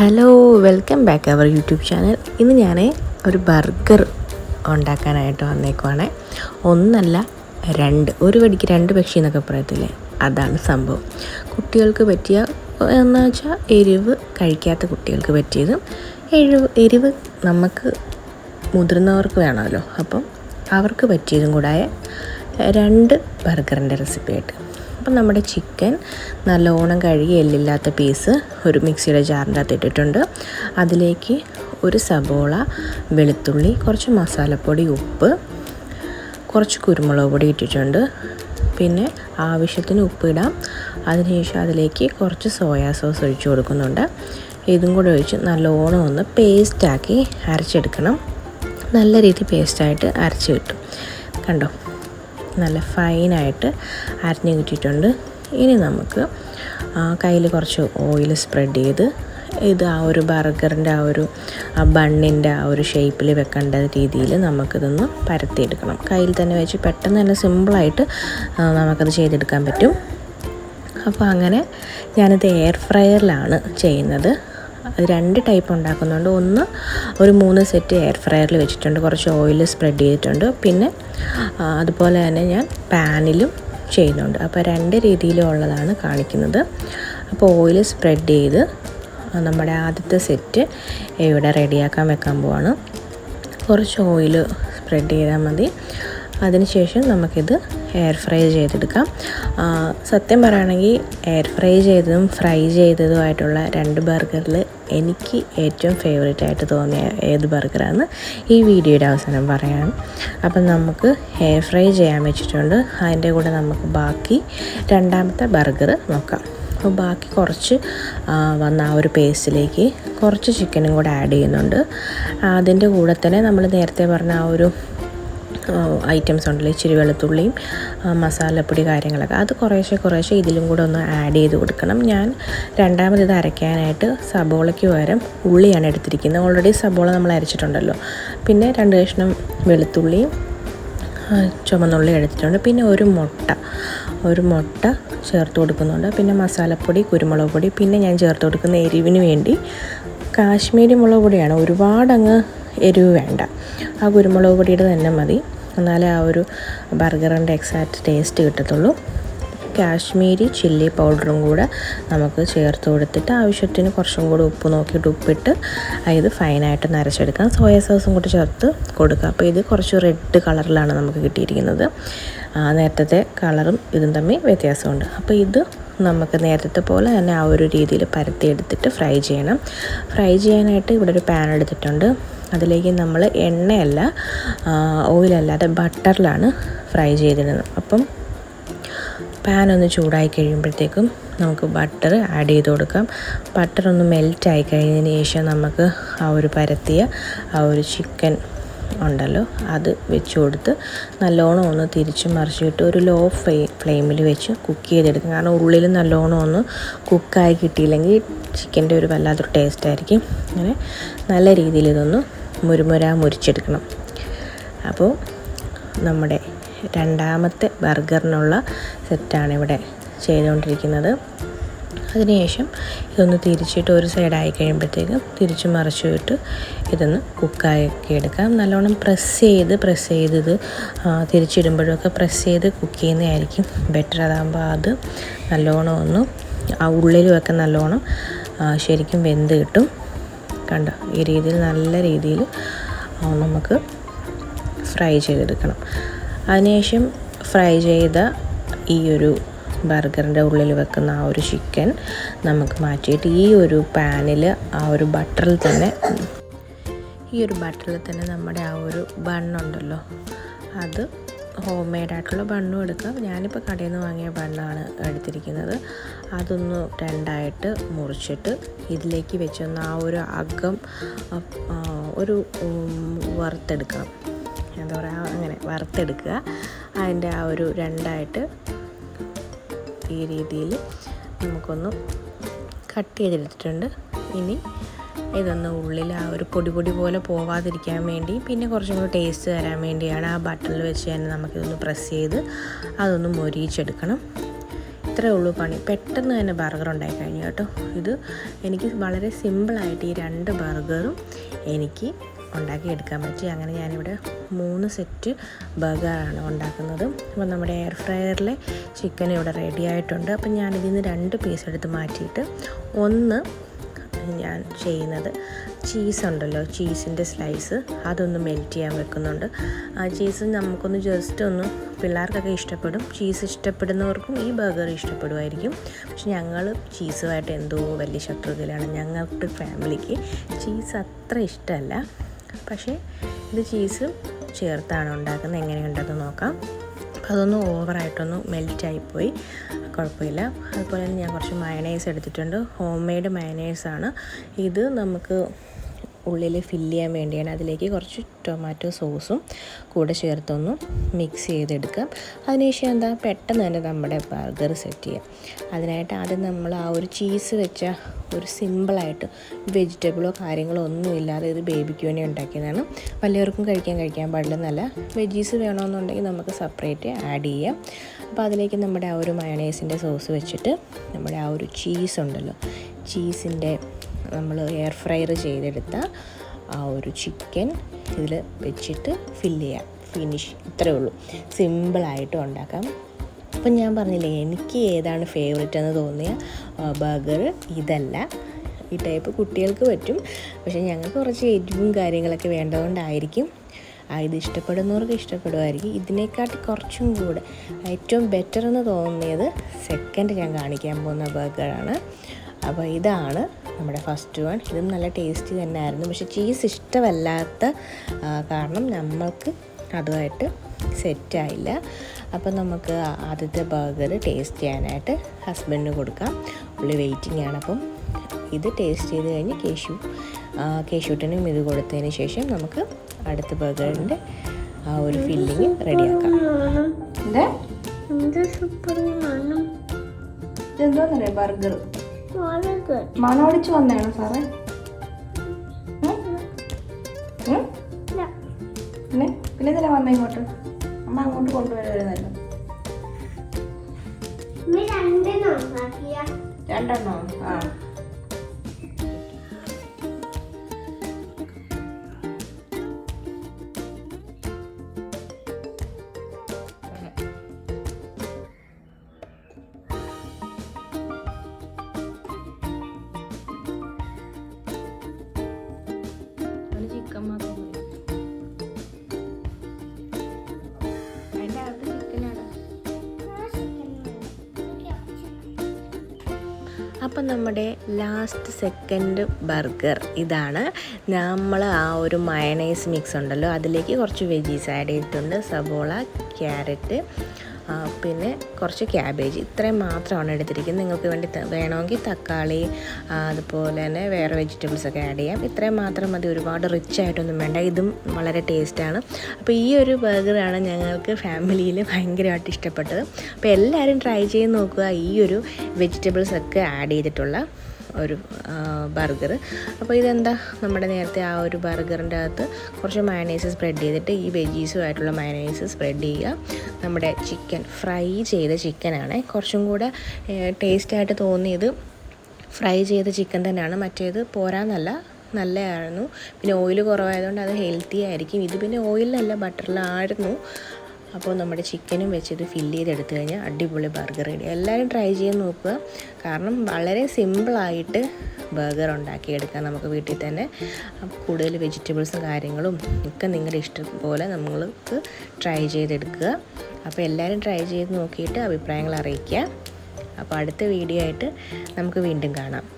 Hello welcome back our YouTube channel ഇന്ന് ഞാൻ ഒരു ബർഗർ ഉണ്ടാക്കാനായിട്ട് വന്നേക്കുവാണ്. ഒന്നല്ല രണ്ട്. ഒരു വടിക്ക് രണ്ട് പക്ഷി എന്നൊക്കെ പറയത്തില്ലേ? അതാണ് സംഭവം. കുട്ടികൾക്ക് പറ്റിയ എന്ന് വെച്ചാൽ എരിവ് കഴിക്കാത്ത കുട്ടികൾക്ക് പറ്റിയതും എരിവ് എരിവ് നമുക്ക് മുതിർന്നവർക്ക് വേണമല്ലോ. അപ്പം അവർക്ക് പറ്റിയതും കൂടായ രണ്ട് ബർഗറിന്റെ റെസിപ്പി ആയിട്ട്. അപ്പം നമ്മുടെ ചിക്കൻ നല്ലോണം കഴുകി എല്ലില്ലാത്ത പീസ് ഒരു മിക്സിയുടെ ജാറിന്റെ അകത്ത് ഇട്ടിട്ടുണ്ട്. അതിലേക്ക് ഒരു സബോള വെളുത്തുള്ളി കുറച്ച് മസാലപ്പൊടി ഉപ്പ് കുറച്ച് കുരുമുളക് പൊടി ഇട്ടിട്ടുണ്ട്. പിന്നെ ആവശ്യത്തിന് ഉപ്പ് ഇടാം. അതിനുശേഷം അതിലേക്ക് കുറച്ച് സോയാ സോസ് ഒഴിച്ച് കൊടുക്കുന്നുണ്ട്. ഇതും കൂടെ ഒഴിച്ച് നല്ലോണം ഒന്ന് പേസ്റ്റാക്കി അരച്ചെടുക്കണം. നല്ല രീതിയിൽ പേസ്റ്റായിട്ട് അരച്ച് കിട്ടും. കണ്ടോ? നല്ല ഫൈനായിട്ട് അരഞ്ഞു കിട്ടിയിട്ടുണ്ട്. ഇനി നമുക്ക് കയ്യിൽ കുറച്ച് ഓയിൽ സ്പ്രെഡ് ചെയ്ത് ഇത് ആ ഒരു ബർഗറിന്റെ ആ ഒരു ബണ്ണിന്റെ ആ ഒരു ഷേപ്പിൽ വെക്കേണ്ട രീതിയിൽ നമുക്കിതൊന്ന് പരത്തിയെടുക്കണം. കയ്യിൽ തന്നെ വെച്ച് പെട്ടെന്ന് തന്നെ സിമ്പിളായിട്ട് നമുക്കത് ചെയ്തെടുക്കാൻ പറ്റും. അപ്പോൾ അങ്ങനെ ഞാനിത് എയർ ഫ്രയറിലാണ് ചെയ്യുന്നത്. രണ്ട് ടൈപ്പ് ഉണ്ടാക്കുന്നുണ്ട്. ഒന്ന് ഒരു മൂന്ന് സെറ്റ് എയർ ഫ്രയറിൽ വെച്ചിട്ടുണ്ട്. കുറച്ച് ഓയിൽ സ്പ്രെഡ് ചെയ്തിട്ടുണ്ട്. പിന്നെ അതുപോലെ തന്നെ ഞാൻ പാനിലും ചെയ്യുന്നുണ്ട്. അപ്പോൾ രണ്ട് രീതിയിലുള്ളതാണ് കാണിക്കുന്നത്. അപ്പോൾ ഓയിൽ സ്പ്രെഡ് ചെയ്ത് നമ്മുടെ ആദ്യത്തെ സെറ്റ് ഇവിടെ റെഡിയാക്കാൻ വെക്കാൻ പോവാണ്. കുറച്ച് ഓയിൽ സ്പ്രെഡ് ചെയ്താൽ മതി. അതിനുശേഷം നമുക്കിത് എയർ ഫ്രൈ ചെയ്തെടുക്കാം. സത്യം പറയുകയാണെങ്കിൽ എയർ ഫ്രൈ ചെയ്തതും ഫ്രൈ ചെയ്തതുമായിട്ടുള്ള രണ്ട് ബർഗറിൽ എനിക്ക് ഏറ്റവും ഫേവറേറ്റ് ആയിട്ട് തോന്നിയ ഏത് ബർഗറാണ് ഈ വീഡിയോയുടെ അവസാനം പറയാം അപ്പം നമുക്ക് എയർ ഫ്രൈ ചെയ്യാൻ വെച്ചിട്ടുണ്ട്. അതിന്റെ കൂടെ നമുക്ക് ബാക്കി രണ്ടാമത്തെ ബർഗർ നോക്കാം. അപ്പോൾ ബാക്കി കുറച്ച് വന്ന ആ ഒരു പേസ്റ്റിലേക്ക് കുറച്ച് ചിക്കനും കൂടെ ആഡ് ചെയ്യുന്നുണ്ട്. അതിന്റെ കൂടെ തന്നെ നമ്മൾ നേരത്തെ പറഞ്ഞ ആ ഒരു ഐറ്റംസ് ഉണ്ടല്ലോ ഇച്ചിരി വെളുത്തുള്ളിയും മസാലപ്പൊടി കാര്യങ്ങളൊക്കെ. അത് കുറേശ്ശെ കുറേശ്ശെ ഇതിലും കൂടെ ഒന്ന് ആഡ് ചെയ്ത് കൊടുക്കണം. ഞാൻ രണ്ടാമത് ഇത് അരയ്ക്കാനായിട്ട് സബോളയ്ക്ക് പകരം ഉള്ളിയാണ് എടുത്തിരിക്കുന്നത്. ഓൾറെഡി സബോള നമ്മൾ അരച്ചിട്ടുണ്ടല്ലോ. പിന്നെ രണ്ട് കഷ്ണം വെളുത്തുള്ളിയും ചുമന്നുള്ളി എടുത്തിട്ടുണ്ട്. പിന്നെ ഒരു മുട്ട ഒരു മുട്ട ചേർത്ത് കൊടുക്കുന്നുണ്ട്. പിന്നെ മസാലപ്പൊടി കുരുമുളക് പൊടി പിന്നെ ഞാൻ ചേർത്ത് കൊടുക്കുന്ന എരിവിന് വേണ്ടി കാശ്മീരി മുളക് പൊടിയാണ്. ഒരുപാടങ്ങ് എരിവ് വേണ്ട. ആ കുരുമുളക് പൊടിയുടെ തന്നെ മതി. എന്നാലേ ആ ഒരു ബർഗറിന്റെ എക്സാക്റ്റ് ടേസ്റ്റ് കിട്ടത്തുള്ളൂ. കാശ്മീരി ചില്ലി പൗഡറും കൂടെ നമുക്ക് ചേർത്ത് കൊടുത്തിട്ട് ആവശ്യത്തിന് കുറച്ചും കൂടി ഉപ്പ് നോക്കിയിട്ട് ഉപ്പിട്ട് ഇത് ഫൈനായിട്ട് നരച്ചെടുക്കാം. സോയ സോസും കൂടി ചേർത്ത് കൊടുക്കുക അപ്പോൾ ഇത് കുറച്ച് റെഡ് കളറിലാണ് നമുക്ക് കിട്ടിയിരിക്കുന്നത്. നേരത്തെ കളറും ഇതും തമ്മിൽ വ്യത്യാസമുണ്ട്. അപ്പോൾ ഇത് നമുക്ക് നേരത്തെ പോലെ തന്നെ ആ ഒരു രീതിയിൽ പരത്തിയെടുത്തിട്ട് ഫ്രൈ ചെയ്യണം. ഫ്രൈ ചെയ്യാനായിട്ട് ഇവിടെ ഒരു പാൻ എടുത്തിട്ടുണ്ട്. അതിലേക്ക് നമ്മൾ എണ്ണയല്ല ഓയിലല്ലാതെ ബട്ടറിലാണ് ഫ്രൈ ചെയ്തിരുന്നത്. അപ്പം പാൻ ഒന്ന് ചൂടായി കഴിയുമ്പോഴത്തേക്കും നമുക്ക് ബട്ടർ ആഡ് ചെയ്ത് കൊടുക്കാം. ബട്ടർ ഒന്ന് മെൽറ്റ് ആയി കഴിഞ്ഞതിന് ശേഷം നമുക്ക് ആ ഒരു പരത്തിയ ആ ഒരു ചിക്കൻ ഉണ്ടല്ലോ അത് വെച്ച് കൊടുത്ത് നല്ലോണം ഒന്ന് തിരിച്ച് മറിച്ചിട്ട് ഒരു ലോ ഫ്ലേ ഫ്ലെയിമിൽ വെച്ച് കുക്ക് ചെയ്തെടുക്കും. കാരണം ഉള്ളിൽ നല്ലോണം ഒന്ന് കുക്കായി കിട്ടിയില്ലെങ്കിൽ ചിക്കന്റെ ഒരു വല്ലാത്തൊരു ടേസ്റ്റ് ആയിരിക്കും. അങ്ങനെ നല്ല രീതിയിൽ ഇതൊന്ന് മുരുമുര മുരിച്ചെടുക്കണം. അപ്പോൾ നമ്മുടെ രണ്ടാമത്തെ ബർഗറിനുള്ള സെറ്റാണ് ഇവിടെ ചെയ്തുകൊണ്ടിരിക്കുന്നത്. അതിനുശേഷം ഇതൊന്ന് തിരിച്ചിട്ട് ഒരു സൈഡായി കഴിയുമ്പോഴത്തേക്കും തിരിച്ച് മറിച്ചു വിട്ട് ഇതൊന്ന് കുക്കാക്കി എടുക്കാം. നല്ലോണം പ്രസ് ചെയ്ത് പ്രസ് ചെയ്ത് ഇത് തിരിച്ചിടുമ്പോഴൊക്കെ പ്രസ് ചെയ്ത് കുക്ക് ചെയ്യുന്നതായിരിക്കും ബെറ്റർ അതാകുമ്പോൾ അത് നല്ലോണം ഒന്ന് ആ ഉള്ളിലുമൊക്കെ നല്ലോണം ശരിക്കും വെന്ത് കിട്ടും. കണ്ടോ? ഈ രീതിയിൽ നല്ല രീതിയിൽ നമുക്ക് ഫ്രൈ ചെയ്തെടുക്കണം. അതിനുശേഷം ഫ്രൈ ചെയ്ത ഈ ഒരു ബർഗറിന്റെ ഉള്ളിൽ വെക്കുന്ന ആ ഒരു ചിക്കൻ നമുക്ക് മാറ്റിയിട്ട് ഈ ഒരു പാനിൽ ആ ഒരു ബട്ടറിൽ തന്നെ ഈ ഒരു ബട്ടറിൽ തന്നെ നമ്മുടെ ആ ഒരു ബണ്ണുണ്ടല്ലോ അത് ഹോം മെയ്ഡായിട്ടുള്ള ബണ്ണും എടുക്കാം. ഞാനിപ്പോൾ കടയിൽ നിന്ന് വാങ്ങിയ ബണ്ണാണ് എടുത്തിരിക്കുന്നത്. അതൊന്ന് രണ്ടായിട്ട് മുറിച്ചിട്ട് ഇതിലേക്ക് വെച്ചൊന്ന് ആ ഒരു അകം ഒരു വറുത്തെടുക്കണം. എന്താ പറയുക അങ്ങനെ വറുത്തെടുക്കുക. അതിന്റെ ആ ഒരു രണ്ടായിട്ട് ഈ രീതിയിൽ നമുക്കൊന്ന് കട്ട് ചെയ്തെടുത്തിട്ടുണ്ട്. ഇനി ഇതൊന്ന് ഉള്ളിൽ ആ ഒരു പൊടി പൊടി പോലെ പോവാതിരിക്കാൻ വേണ്ടി പിന്നെ കുറച്ചും കൂടി ടേസ്റ്റ് തരാൻ വേണ്ടിയാണ് ആ ബട്ടണിൽ വെച്ച് തന്നെ നമുക്കിതൊന്ന് പ്രസ് ചെയ്ത് അതൊന്ന് മൊരിയിച്ചെടുക്കണം. ഇത്രേ ഉള്ളൂ പണി. പെട്ടെന്ന് തന്നെ ബർഗർ ഉണ്ടായി കഴിഞ്ഞു കേട്ടോ. ഇത് എനിക്ക് വളരെ സിമ്പിളായിട്ട് ഈ രണ്ട് ബർഗറും എനിക്ക് ഉണ്ടാക്കിയെടുക്കാൻ പറ്റി. അങ്ങനെ ഞാനിവിടെ മൂന്ന് സെറ്റ് ബർഗറാണ് ഉണ്ടാക്കുന്നത്. അപ്പോൾ നമ്മുടെ എയർ ഫ്രയറിലെ ചിക്കൻ ഇവിടെ റെഡി ആയിട്ടുണ്ട്. അപ്പം ഞാനിതിൽ നിന്ന് രണ്ട് പീസ് എടുത്ത് മാറ്റിയിട്ട് ഒന്ന് ഞാൻ ചെയ്യുന്നത് ചീസ് ഉണ്ടല്ലോ ചീസിന്റെ സ്ലൈസ് അതൊന്ന് മെൽറ്റ് ചെയ്യാൻ വെക്കുന്നുണ്ട്. ആ ചീസ് നമുക്കൊന്ന് ജസ്റ്റ് ഒന്ന് പിള്ളേർക്കൊക്കെ ഇഷ്ടപ്പെടും. ചീസ് ഇഷ്ടപ്പെടുന്നവർക്കും ഈ ബർഗർ ഇഷ്ടപ്പെടുമായിരിക്കും. പക്ഷെ ഞങ്ങൾ ചീസുമായിട്ട് എന്തോ വലിയ ശത്രുതയിലാണ്. ഞങ്ങളുടെ ഫാമിലിക്ക് ചീസ് അത്ര ഇഷ്ടമല്ല. പക്ഷേ ഇത് ചീസ് ചേർത്താണ് ഉണ്ടാക്കുന്നത്. എങ്ങനെയുണ്ടെന്ന് നോക്കാം. അതൊന്ന് ഓവറായിട്ടൊന്ന് മെൽറ്റായിപ്പോയി കുഴപ്പമില്ല. അതുപോലെ തന്നെ ഞാൻ കുറച്ച് മയണൈസ് എടുത്തിട്ടുണ്ട്. ഹോം മെയ്ഡ് മയണൈസാണ് ഇത് നമുക്ക് ഉള്ളിൽ ഫില്ല് ചെയ്യാൻ വേണ്ടിയാണ് അതിലേക്ക് കുറച്ച് ടൊമാറ്റോ സോസും കൂടെ ചേർത്തൊന്ന് മിക്സ് ചെയ്തെടുക്കാം അതിനുശേഷം എന്താ പെട്ടെന്ന് തന്നെ നമ്മുടെ ബർഗർ സെറ്റ് ചെയ്യാം അതിനായിട്ട് ആദ്യം നമ്മൾ ആ ഒരു ചീസ് വെച്ച ഒരു സിമ്പിളായിട്ട് വെജിറ്റബിളോ കാര്യങ്ങളോ ഒന്നും ഇല്ലാതെ ഇത് ബേബിക്ക് വേണ്ടി ഉണ്ടാക്കിയതാണ്. വലിയവർക്കും കഴിക്കാൻ കഴിക്കാൻ പാടില്ലെന്നല്ല. വെജീസ് വേണമെന്നുണ്ടെങ്കിൽ നമുക്ക് സെപ്പറേറ്റ് ആഡ് ചെയ്യാം. അപ്പോൾ അതിലേക്ക് നമ്മുടെ ആ ഒരു മയണൈസിന്റെ സോസ് വെച്ചിട്ട് നമ്മുടെ ആ ഒരു ചീസ് ഉണ്ടല്ലോ. ചീസിന്റെ നമ്മൾ എയർ ഫ്രയർ ചെയ്തെടുത്ത ആ ഒരു ചിക്കൻ ഇതിൽ വെച്ചിട്ട് ഫില്ല് ചെയ്യാം. ഫിനിഷ് ഇത്രയേ ഉള്ളൂ. സിമ്പിളായിട്ട് ഉണ്ടാക്കാം. അപ്പം ഞാൻ പറഞ്ഞില്ലേ എനിക്ക് ഏതാണ് ഫേവറേറ്റ് എന്ന് തോന്നിയ ബർഗർ ഇതല്ല. ഈ ടൈപ്പ് കുട്ടികൾക്ക് പറ്റും. പക്ഷേ ഞങ്ങൾക്ക് കുറച്ച് എരിവും കാര്യങ്ങളൊക്കെ വേണ്ടതുകൊണ്ടായിരിക്കും. ഇത് ഇഷ്ടപ്പെടുന്നവർക്ക് ഇഷ്ടപ്പെടുമായിരിക്കും. ഇതിനെക്കാട്ടി കുറച്ചും കൂടെ ഏറ്റവും ബെറ്റർ എന്ന് തോന്നിയത് സെക്കൻഡ് ഞാൻ കാണിക്കാൻ പോകുന്ന ബർഗറാണ് അപ്പോൾ ഇതാണ് നമ്മുടെ ഫസ്റ്റ് വൺ. ഇതും നല്ല ടേസ്റ്റി തന്നെയായിരുന്നു. പക്ഷേ ചീസ് ഇഷ്ടമല്ലാത്ത കാരണം നമ്മൾക്ക് അതുമായിട്ട് സെറ്റായില്ല അപ്പോൾ നമുക്ക് ആദ്യത്തെ ബർഗർ ടേസ്റ്റ് ചെയ്യാനായിട്ട് ഹസ്ബൻഡിന് കൊടുക്കാം. പുള്ളി വെയിറ്റിംഗ് ആണ്. അപ്പം ഇത് ടേസ്റ്റ് ചെയ്ത് കഴിഞ്ഞ് കേശു കേശുട്ടനും ഇത് കൊടുത്തതിന് ശേഷം നമുക്ക് അടുത്ത ബർഗറിന്റെ ആ ഒരു ഫില്ലിങ് റെഡിയാക്കാം. എന്താ? സൂപ്പർ മണം. ഇതെന്തോന്നറിയാം? ബർഗർ മണോടിച്ച് വന്നതാണോ സാറേ? പിന്നെ? പിന്നെ ഇതിലെ വന്ന ഇങ്ങോട്ട്? അമ്മ അങ്ങോട്ട് കൊണ്ടുവരുമായിരുന്നല്ലോ രണ്ടെണ്ണോ ആ. അപ്പം നമ്മുടെ ലാസ്റ്റ് സെക്കൻഡ് ബർഗർ ഇതാണ്. നമ്മൾ ആ ഒരു മയണൈസ് മിക്സ് ഉണ്ടല്ലോ അതിലേക്ക് കുറച്ച് വെജീസ് ആഡ് ചെയ്തിട്ടുണ്ട്. സബോള ക്യാരറ്റ് പിന്നെ കുറച്ച് ക്യാബേജ് ഇത്രയും മാത്രമാണ് എടുത്തിരിക്കുന്നത്. നിങ്ങൾക്ക് വേണ്ടി വേണമെങ്കിൽ തക്കാളി അതുപോലെ തന്നെ വേറെ വെജിറ്റബിൾസ് ഒക്കെ ആഡ് ചെയ്യാം. ഇത്രയും മാത്രം മതി. ഒരുപാട് റിച്ച് ആയിട്ടൊന്നും വേണ്ട. ഇതും വളരെ ടേസ്റ്റാണ് അപ്പോൾ ഈ ഒരു ബർഗറാണ് ഞങ്ങൾക്ക് ഫാമിലിയിൽ ഭയങ്കരമായിട്ട് ഇഷ്ടപ്പെട്ടത്. അപ്പോൾ എല്ലാവരും ട്രൈ ചെയ്ത് നോക്കുക ഈ ഒരു വെജിറ്റബിൾസ് ഒക്കെ ആഡ് ചെയ്തിട്ടുള്ള ഒരു ബർഗർ അപ്പോൾ ഇതെന്താ? നമ്മുടെ നേരത്തെ ആ ഒരു ബർഗറിന്റെ അകത്ത് കുറച്ച് മയണൈസ് സ്പ്രെഡ് ചെയ്തിട്ട് ഈ വെജീസുമായിട്ടുള്ള മയണൈസ് സ്പ്രെഡ് ചെയ്യുക. നമ്മുടെ ചിക്കൻ ഫ്രൈ ചെയ്ത ചിക്കനാണ് കുറച്ചും കൂടെ ടേസ്റ്റായിട്ട് തോന്നിയത് ഫ്രൈ ചെയ്ത ചിക്കൻ തന്നെയാണ്. മറ്റേത് പോരാന്നല്ല നല്ലതായിരുന്നു പിന്നെ ഓയിൽ കുറവായതുകൊണ്ട് അത് ഹെൽത്തി ആയിരിക്കും. ഇത് പിന്നെ ഓയിലല്ല ബട്ടറിലായിരുന്നു അപ്പോൾ നമ്മുടെ ചിക്കനും വെച്ചിട്ട് ഫില്ല് ചെയ്തെടുത്തു കഴിഞ്ഞാൽ അടിപൊളി ബർഗർ റെഡി. എല്ലാവരും ട്രൈ ചെയ്ത് നോക്കുക. കാരണം വളരെ സിമ്പിളായിട്ട് ബർഗർ ഉണ്ടാക്കിയെടുക്കാം നമുക്ക് വീട്ടിൽ തന്നെ. കൂടുതൽ വെജിറ്റബിൾസും കാര്യങ്ങളും ഒക്കെ നിങ്ങളുടെ ഇഷ്ടം പോലെ നമ്മൾക്ക് ട്രൈ ചെയ്തെടുക്കുക. അപ്പോൾ എല്ലാവരും ട്രൈ ചെയ്ത് നോക്കിയിട്ട് അഭിപ്രായങ്ങൾ അറിയിക്കുക. അപ്പോൾ അടുത്ത വീഡിയോ ആയിട്ട് നമുക്ക് വീണ്ടും കാണാം.